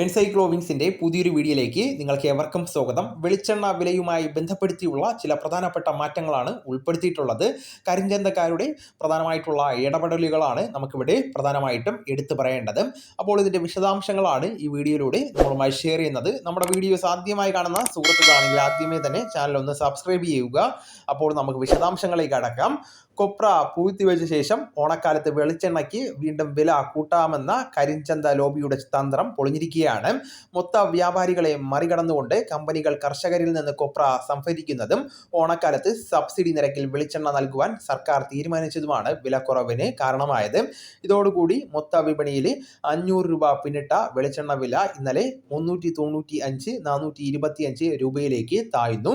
എൻസൈക്ലോവിങ്സിന്റെ പുതിയൊരു വീഡിയോയിലേക്ക് നിങ്ങൾക്ക് എവർക്കും സ്വാഗതം. വെളിച്ചെണ്ണ വിലയുമായി ബന്ധപ്പെടുത്തിയുള്ള ചില പ്രധാനപ്പെട്ട മാറ്റങ്ങളാണ് ഉൾപ്പെടുത്തിയിട്ടുള്ളത്. കരിഞ്ചന്തക്കാരുടെ പ്രധാനമായിട്ടുള്ള ഇടപെടലുകളാണ് നമുക്കിവിടെ പ്രധാനമായിട്ടും എടുത്തു പറയേണ്ടത്. അപ്പോൾ ഇതിന്റെ വിശദാംശങ്ങളാണ് ഈ വീഡിയോയിലൂടെ നമ്മളുമായി ഷെയർ ചെയ്യുന്നത്. നമ്മുടെ വീഡിയോസ് ആദ്യമായി കാണുന്ന സുഹൃത്തുക്കളാണെങ്കിൽ ആദ്യമേ തന്നെ ചാനൽ ഒന്ന് സബ്സ്ക്രൈബ് ചെയ്യുക. അപ്പോൾ നമുക്ക് വിശദാംശങ്ങളിലേക്ക് അടക്കാം. കൊപ്ര പൂഴ്ത്തിവെച്ച ശേഷം ഓണക്കാലത്ത് വെളിച്ചെണ്ണയ്ക്ക് വീണ്ടും വില കൂട്ടാമെന്ന കരിഞ്ചന്ത ലോബിയുടെ തന്ത്രം പൊളിഞ്ഞിരിക്കുകയാണ് മൊത്ത വ്യാപാരികളെ മറികടന്നുകൊണ്ട് കമ്പനികൾ കർഷകരിൽ നിന്ന് കൊപ്ര സംഭരിക്കുന്നതും ഓണക്കാലത്ത് സബ്സിഡി നിരക്കിൽ വെളിച്ചെണ്ണ നൽകുവാൻ സർക്കാർ തീരുമാനിച്ചതുമാണ് വിലക്കുറവിന് കാരണമായത്. ഇതോടുകൂടി മൊത്ത വിപണിയിൽ അഞ്ഞൂറ് രൂപ പിന്നിട്ട വെളിച്ചെണ്ണ വില ഇന്നലെ മുന്നൂറ്റി തൊണ്ണൂറ്റി അഞ്ച് നാനൂറ്റി ഇരുപത്തി അഞ്ച് രൂപയിലേക്ക് താഴ്ന്നു.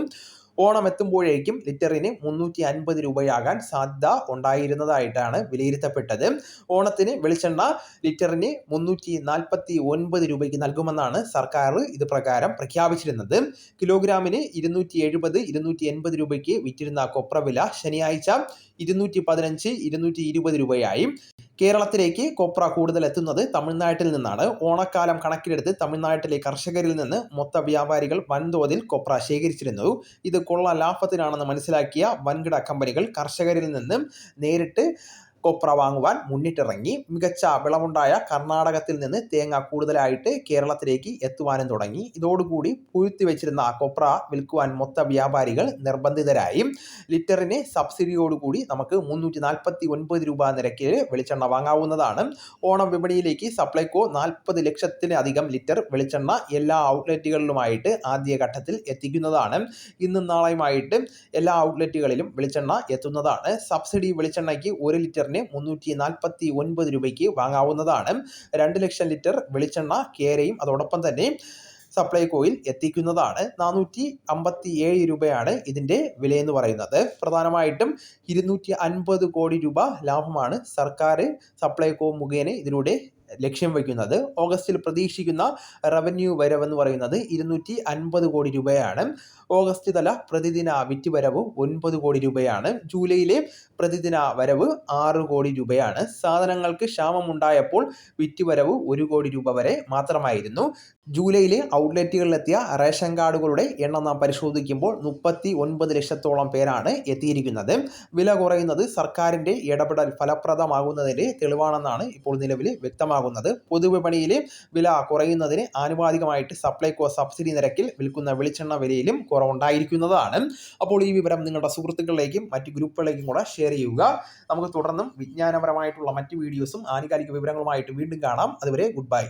ഓണം എത്തുമ്പോഴേക്കും ലിറ്ററിന് മുന്നൂറ്റി അൻപത് രൂപയാകാൻ സാധ്യത ഉണ്ടായിരുന്നതായിട്ടാണ് വിലയിരുത്തപ്പെട്ടത്. ഓണത്തിന് വെളിച്ചെണ്ണ ലിറ്ററിന് മുന്നൂറ്റി നാൽപ്പത്തി ഒൻപത് രൂപയ്ക്ക് നൽകുമെന്നാണ് സർക്കാർ ഇത് പ്രകാരം പ്രഖ്യാപിച്ചിരുന്നത്. കിലോഗ്രാമിന് ഇരുന്നൂറ്റി എഴുപത് ഇരുന്നൂറ്റി എൺപത് രൂപയ്ക്ക് വിറ്റിരുന്ന കൊപ്ര വില ശനിയാഴ്ച ഇരുന്നൂറ്റി പതിനഞ്ച് ഇരുന്നൂറ്റി ഇരുപത് രൂപയായി. കേരളത്തിലേക്ക് കൊപ്ര കൂടുതൽ എത്തുന്നത് തമിഴ്നാട്ടിൽ നിന്നാണ്. ഓണക്കാലം കണക്കിലെടുത്ത് തമിഴ്നാട്ടിലെ കർഷകരിൽ നിന്ന് മൊത്ത വ്യാപാരികൾ വൻതോതിൽ കൊപ്ര ശേഖരിച്ചിരുന്നു. ഇത് കൊള്ള ലാഭത്തിനാണെന്ന് മനസ്സിലാക്കിയ വൻകിട കമ്പനികൾ കർഷകരിൽ നിന്നും നേരിട്ട് കൊപ്ര വാങ്ങുവാൻ മുന്നിട്ടിറങ്ങി. മികച്ച വിളവുണ്ടായ കർണാടകത്തിൽ നിന്ന് തേങ്ങ കൂടുതലായിട്ട് കേരളത്തിലേക്ക് എത്തുവാനും തുടങ്ങി. ഇതോടുകൂടി പുഴുത്തി വെച്ചിരുന്ന കൊപ്ര വിൽക്കുവാൻ മൊത്ത വ്യാപാരികൾ നിർബന്ധിതരായി. ലിറ്ററിന് സബ്സിഡിയോടുകൂടി നമുക്ക് മുന്നൂറ്റി നാൽപ്പത്തി ഒൻപത് രൂപ നിരക്കിൽ വെളിച്ചെണ്ണ വാങ്ങാവുന്നതാണ്. ഓണം വിപണിയിലേക്ക് സപ്ലൈകോ നാൽപ്പത് ലക്ഷത്തിലധികം ലിറ്റർ വെളിച്ചെണ്ണ എല്ലാ ഔട്ട്ലെറ്റുകളിലുമായിട്ട് ആദ്യഘട്ടത്തിൽ എത്തിക്കുന്നതാണ്. ഇന്നും നാളെയുമായിട്ട് എല്ലാ ഔട്ട്ലെറ്റുകളിലും വെളിച്ചെണ്ണ എത്തുന്നതാണ്. സബ്സിഡി വെളിച്ചെണ്ണയ്ക്ക് ഒരു ലിറ്ററിന് ലിറ്ററിന് മുന്നൂറ്റി നാൽപ്പത്തി ഒൻപത് രൂപയ്ക്ക് വാങ്ങാവുന്നതാണ്. രണ്ട് ലക്ഷം ലിറ്റർ വെളിച്ചെണ്ണ കേരയും അതോടൊപ്പം തന്നെ സപ്ലൈകോയിൽ എത്തിക്കുന്നതാണ്. നാനൂറ്റി അമ്പത്തി ഏഴ് രൂപയാണ് ഇതിന്റെ വിലയെന്ന് പറയുന്നത്. പ്രധാനമായിട്ടും ഇരുന്നൂറ്റി അൻപത് കോടി രൂപ ലാഭമാണ് സർക്കാർ സപ്ലൈകോ മുഖേന ഇതിലൂടെ ലക്ഷ്യം വയ്ക്കുന്നത്. ഓഗസ്റ്റിൽ പ്രതീക്ഷിക്കുന്ന റവന്യൂ വരവെന്ന് പറയുന്നത് ഇരുന്നൂറ്റി അൻപത് കോടി രൂപയാണ്. ഓഗസ്റ്റ് തല പ്രതിദിന വിറ്റുവരവ് ഒൻപത് കോടി രൂപയാണ്. ജൂലൈയിലെ പ്രതിദിന വരവ് ആറ് കോടി രൂപയാണ്. സാധനങ്ങൾക്ക് ക്ഷാമമുണ്ടായപ്പോൾ വിറ്റുവരവ് ഒരു കോടി രൂപ വരെ മാത്രമായിരുന്നു. ജൂലൈയിലെ ഔട്ട്ലെറ്റുകളിലെത്തിയ റേഷൻ കാർഡുകളുടെ എണ്ണം നാം പരിശോധിക്കുമ്പോൾ മുപ്പത്തി ഒൻപത് ലക്ഷത്തോളം പേരാണ് എത്തിയിരിക്കുന്നത്. വില കുറയുന്നത് സർക്കാരിന്റെ ഇടപെടൽ ഫലപ്രദമാകുന്നതിന്റെ തെളിവാണെന്നാണ് ഇപ്പോൾ നിലവിൽ വ്യക്തമാകുന്നത്. പൊതുവിപണിയിലെ വില കുറയുന്നതിന് ആനുപാതികമായിട്ട് സപ്ലൈകോ സബ്സിഡി നിരക്കിൽ വിൽക്കുന്ന വെളിച്ചെണ്ണ വിലയിലും കുറവുണ്ടായിരിക്കുന്നതാണ്. അപ്പോൾ ഈ വിവരം നിങ്ങളുടെ സുഹൃത്തുക്കളിലേക്കും മറ്റ് ഗ്രൂപ്പുകളിലേക്കും കൂടെ ഷെയർ ചെയ്യുക. നമുക്ക് തുടർന്നും വിജ്ഞാനപരമായിട്ടുള്ള മറ്റ് വീഡിയോസും ആനുകാലിക വിവരങ്ങളുമായിട്ട് വീണ്ടും കാണാം. അതുവരെ ഗുഡ് ബൈ